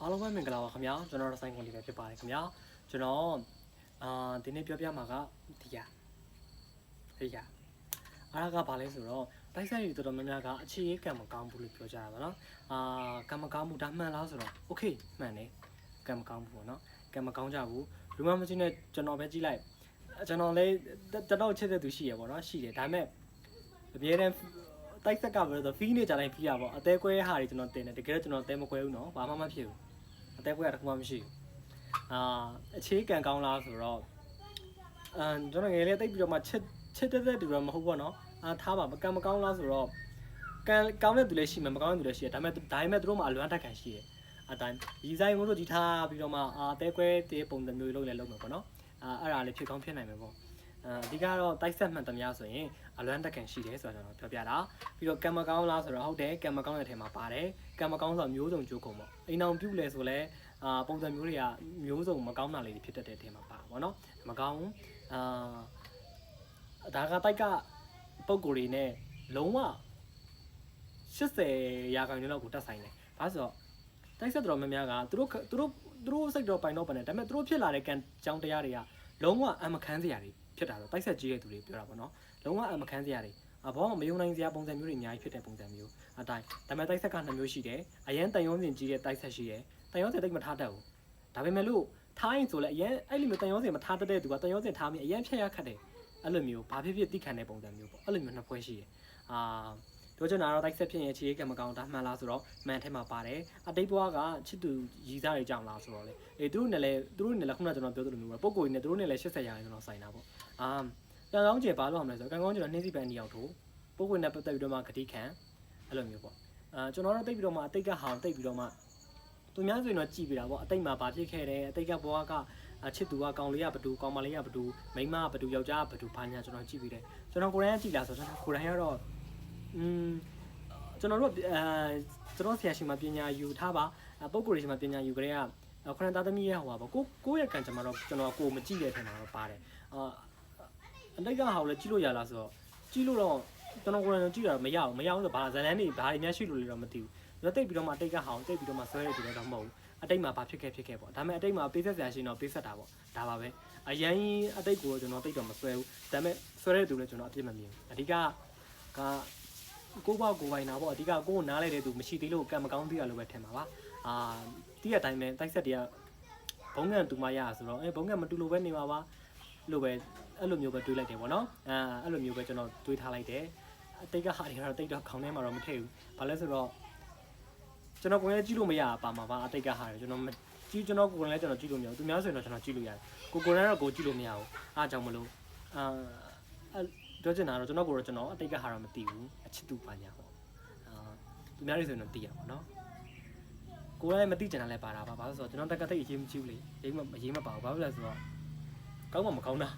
အားလုံးပဲမင်္ဂလာပါခင်ဗျာကျွန်တော်တို့ဆိုင်ကုန်လေးပဲဖြစ်ပါတယ်ခင်ဗျာကျွန်တော်အာဒီနေ့ပြောပြမှာကဒီရဒီရအားကဘာလဲဆိုတော့တိုက်ဆိုင်တွေတော်တော်များများကအခြေရေးကံမကောင်းဘူးလို့ပြောကြတာပါနော်အာကံမကောင်းဘူးဒါမှန်လားဆိုတော့โอเคမှန်တယ်ကံမကောင်းဘူးပေါ့နော်ကံမကောင်းကြဘူးလူမမချင်းနဲ့ကျွန်တော်ပဲကြည့်လိုက်ကျွန်တော်လည်းကျွန်တော်ချစ်တဲ့သူရှိရပေါ့နော်ရှိတယ်ဒါပေမဲ့အမြဲတမ်းတိုက်ဆက်ကပဲဆိုဖီးနေကြတိုင်းဖီးရပေါ့အသေးကွဲဟာတွေကျွန်တော်တင်တယ်တကယ်တော့ကျွန်တော်အသေးမကွဲဘူးနော်ဘာမှမဖြစ်ဘူး အသက်ကွဲရတခုမှမရှိဘူးအာအခြေကံကောင်းလားဆိုတော့အမ်ကျွန်တော်ငယ်လေးတိတ်ပြီးတော့မှချစ်ချစ်တဲ့တဲ့တူတော့မဟုတ်ဘောနော်အာထားပါမကံမကောင်းလားဆိုတော့ကံကောင်းတဲ့သူလည်းရှိမယ်မကောင်းတဲ့သူလည်းရှိတယ်ဒါပေမဲ့ဒါပေမဲ့သူတို့မှအလွမ်းတက်ခံရှိတယ်အတိုင်းရီဆိုင်မို့လို့ဒီထားပြီးတော့မှအာအသက်ကွဲတဲ့ပုံစံမျိုးလုံးလည်းလုံးမယ်ပေါ့နော်အာအဲ့ဒါလည်းဖြစ်ကောင်းဖြစ်နိုင်မယ်ပေါ့ အာအဓိကတော့တိုက်ဆက်မှန်သမျှဆိုရင်အလွမ်းတက်ခံရှိတယ်ဆိုတော့ကျွန်တော်ပြောပြတာပြီးတော့ကံမကောင်းလားဆိုတော့ဟုတ်တယ်ကံမကောင်းတဲ့ထဲမှာပါတယ်ကံမကောင်းဆိုတော့မျိုးစုံကြိုးကုန်ပေါ့အိမ်အောင်ပြုတ်လဲဆိုလဲအာပုံစံမျိုးတွေကမျိုးစုံမကောင်းတာလေးတွေဖြစ်တတ်တဲ့တင်မှာပါဗောနော်မကောင်းဘူးအာဒါကတိုက်ကပုံကိုယ်တွေနဲ့လုံးဝ80ရာခိုင်နှုန်းလောက်ကိုတက်ဆိုင်တယ်ဘာလို့ဆိုတော့တိုက်ဆက်တော်များများကသူတို့သူတို့သူတို့စိတ်တော်ပိုင်တော့ပါတယ်ဒါပေမဲ့သူတို့ဖြစ်လာတဲ့ကံကြောင်းတရားတွေကလုံးဝအမခန်းစရာတွေ ဖြစ်တာတော့တိုက်ဆက်ကြီးတဲ့သူတွေပြောတာဗောနော်လုံးဝအမခန်းစရာတွေအဘောကမယုံနိုင်စရာပုံစံမျိုးတွေအများကြီးဖြစ်တဲ့ပုံစံမျိုးအတိုင်းဒါပေမဲ့တိုက်ဆက်ကနှစ်မျိုးရှိတယ်အရန်တန်ရုံးစင်ကြီးတဲ့တိုက်ဆက်ရှိတယ်တန်ရောစင်တိတ်မထားတတ်ဘူးဒါပေမဲ့လို့ထားရင်ဆိုလဲအရင်အဲ့လိုမျိုးတန်ရောစင်မထားတတ်တဲ့သူကတန်ရောစင်ထားပြီးအရင်ဖြတ်ရခတ်တယ်အဲ့လိုမျိုးဘာဖြစ်ဖြစ်တိခံတဲ့ပုံစံမျိုးပေါ့အဲ့လိုမျိုးနှစ်ဖွဲရှိတယ်အာ ပြောချင်တာတော့တိုက်ဆက်ဖြစ်ရင်ခြေကမကောင်းဒါမှန်လားဆိုတော့မှန်ထဲမှာပါတယ်အတိတ်ဘဝကချစ်သူရည်စားတွေကြောင့်လားဆိုတော့လေအေးသူတို့နဲ့လည်းသူတို့နဲ့လည်းခုနကကျွန်တော်ပြောသလိုမျိုးပဲပုံကိုယ်နဲ့သူတို့နဲ့လည်း80ရာခိုင်နှုန်းဆိုင်တာပေါ့အာကံကောင်းကျယ်ဘာလို့အောင်လဲဆိုတော့ကံကောင်းကျယ်တော့နှင်းစီပန်နေအောင်ထိုးပုံကိုယ်နဲ့ပတ်သက်ပြီးတော့မှဂတိခံအဲ့လိုမျိုးပေါ့အာကျွန်တော်တို့တိတ်ပြီးတော့မှအတိတ်ကဟောင်းတိတ်ပြီးတော့မှသူများဆိုရင်တော့ကြည်ပြတာပေါ့အတိတ်မှာဘာဖြစ်ခဲ့တယ်အတိတ်ကဘဝကအချစ်သူကကောင်လေးကဘသူကောင်မလေးကဘသူမိန်းမကဘသူယောက်ျားကဘသူဘာညာကျွန်တော်ကြည့်ပြီးတယ်ကျွန်တော်ကိုယ်တိုင်ကကြည့်လာဆိုတော့ကျွန်တော်ကိုယ်တိုင်ကတော့ อืมကျွန်တော်တို့အဲကျွန်တော်ဆရာရှင်မှာပညာယူထားပါပုံကိုယ်ရှင်မှာပညာယူကြတဲ့ကခဏသားသမီးရဲ့ဟိုပါပေါ့ကိုကိုယ့်ရဲ့ကံကြမ္မာတော့ကျွန်တော်ကိုမကြည့်တဲ့ထဲမှာတော့ပါတယ်အာအတိတ်ကဟာကိုလည်းကြည့်လို့ရလားဆိုတော့ကြည့်လို့တော့ကျွန်တော်ကိုယ်တိုင်ကြည့်တာမရဘူးမရဘူးဆိုတော့ဘာဇလန်းတွေဘာတွေများရှိလို့လဲတော့မသိဘူးတော့တိတ်ပြီးတော့မှတိတ်ကဟောင်းတိတ်ပြီးတော့မှဆွဲရတူတော့မဟုတ်ဘူးအတိတ်မှာဘာဖြစ်ခဲ့ဖြစ်ခဲ့ပေါ့ဒါပေမဲ့အတိတ်မှာပေးဆက်စရာရှိတော့ပေးဆက်တာပေါ့ဒါပါပဲအရင်အတိတ်ကိုကျွန်တော်တိတ်တော့မဆွဲဘူးဒါပေမဲ့ဆွဲရတူလည်းကျွန်တော်အပြစ်မမြင်ဘူးအဓိကက ကိုပေါ့ကိုပိုင်တာပေါ့အဓိကကိုကိုနားလဲတဲ့သူမရှိသေးလို့ကံမကောင်းသေးရလို့ပဲထင်ပါပါအာတီးရတိုင်းပဲတိုက်ဆက်တည်းကဘုံငံတူမရဆိုတော့အဲဘုံငံမတူလို့ပဲနေပါပါလို့ပဲအဲ့လိုမျိုးပဲတွေးလိုက်တယ်ပေါ့နော်အာအဲ့လိုမျိုးပဲကျွန်တော်တွေးထားလိုက်တယ်အတိတ်ကဟာတွေကတော့တိတ်တော့ခေါင်းထဲမှာတော့မထည့်ဘူးဘာလဲဆိုတော့ကျွန်တော်ကိုယ်လည်းကြည့်လို့မရပါမှာပါအတိတ်ကဟာတယ်ကျွန်တော်မကြည့်ကျွန်တော်ကိုယ်လည်းကျွန်တော်ကြည့်လို့မရဘူးသူများဆိုရင်တော့ကျွန်တော်ကြည့်လို့ရတယ်ကိုကိုယ်လည်းတော့ကိုကြည့်လို့မရဘူးအားကြောင့်မလို့အာအဲ့ ပြောချင်တာတော့ကျွန်တော်ကိုယ်တော့ကျွန်တော်အတိတ်ကဟာတော့မသိဘူးအချစ်သူပါညာပေါ့အာသူများတွေဆိုရင်တော့သိရပါတော့ကိုယ်လည်းမသိချင်တာလည်းပါတာပါဘာလို့လဲဆိုတော့ကျွန်တော်တက်ကတိတ်အရေးမကြည့်ဘူးလေအရေးမအရေးမပါဘူးဘာလို့လဲဆိုတော့ကောင်းမှမကောင်းတာ